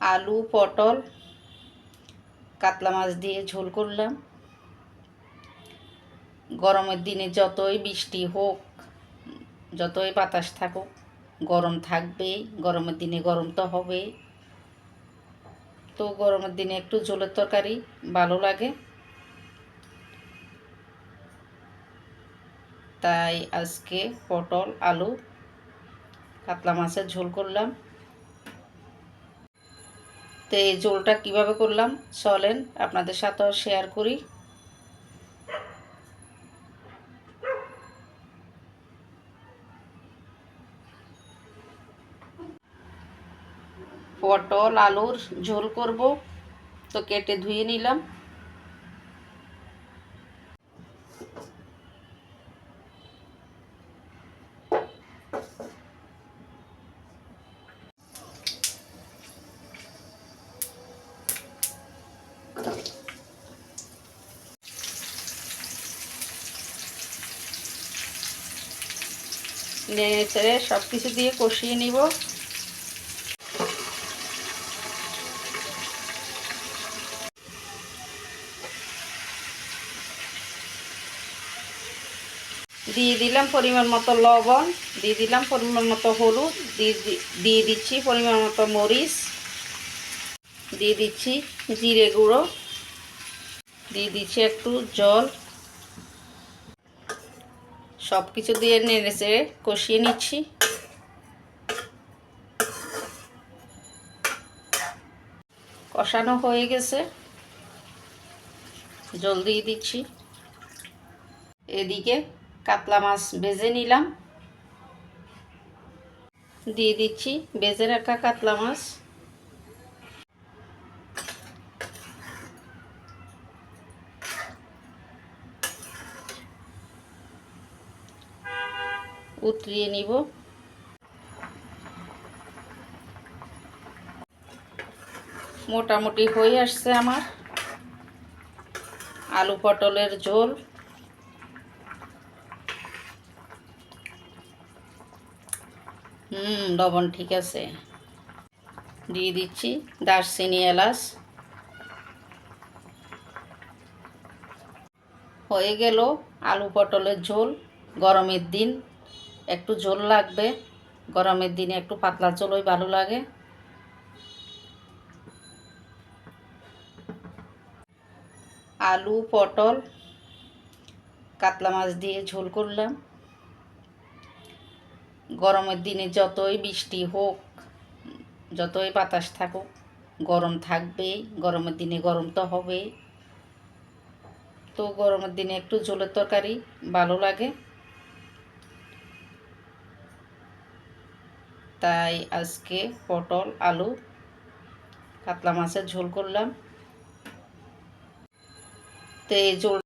আলু, পটল, কাতলা মাছ দিয়ে ঝোল করলাম। গরমের দিনে যতই বৃষ্টি হোক, যতই বাতাস থাকুক, গরম থাকবেই গরমের দিনে গরম তো হবেই তো গরমের দিনে একটু ঝোলের তরকারি ভালো লাগে। তাই আজকে পটল, আলু, কাতলা মাছের ঝোল করলাম। তো এই ঝোলটা কীভাবে করলাম, চলেন আপনাদের সাথেও শেয়ার করি। পটল, আলুর ঝোল করব, তো কেটে ধুয়ে নিলাম। নেড়ে সব কিছু দিয়ে কষিয়ে নিব। দিয়ে দিলাম পরিমাণ মতো লবণ, দিয়ে দিলাম পরিমাণ মতো হলুদ দিয়ে দিচ্ছি পরিমাণ মতো মরিচ, দিয়ে দিচ্ছি জিরে গুঁড়ো, দিয়ে দিচ্ছি একটু জল। সব কিছু দিয়ে নেড়ে চেড়ে কষিয়ে নিচ্ছি। কষানো হয়ে গেছে। জল দিয়ে দিচ্ছি। এদিকে কাতলা মাছ ভেজে নিলাম। দিয়ে দিচ্ছি ভেজে রাখা কাতলা মাছ। উতরিয়ে নিব। মোটামুটি হয়ে আসছে আমার। আলু পটলের ঝোল। হুম, লবণ ঠিক আছে। দিয়ে দিচ্ছি দারচিনি এলাচ। হয়ে গেল আলু পটলের ঝোল, গরমের দিন। একটু ঝোল লাগবে। গরমের দিনে একটু পাতলা ঝোলই ভালো লাগে। আলু, পটল, কাতলা মাছ দিয়ে ঝোল করলাম। গরমের দিনে যতই বৃষ্টি হোক, যতই বাতাস থাকুক, গরম থাকবেই। গরমের দিনে গরম তো হবেই। তো গরমের দিনে একটু ঝোলের তরকারি ভালো লাগে। তাই আজকে পটল আলু কাতলা মাছের ঝোল করলাম। তো এই ঝোল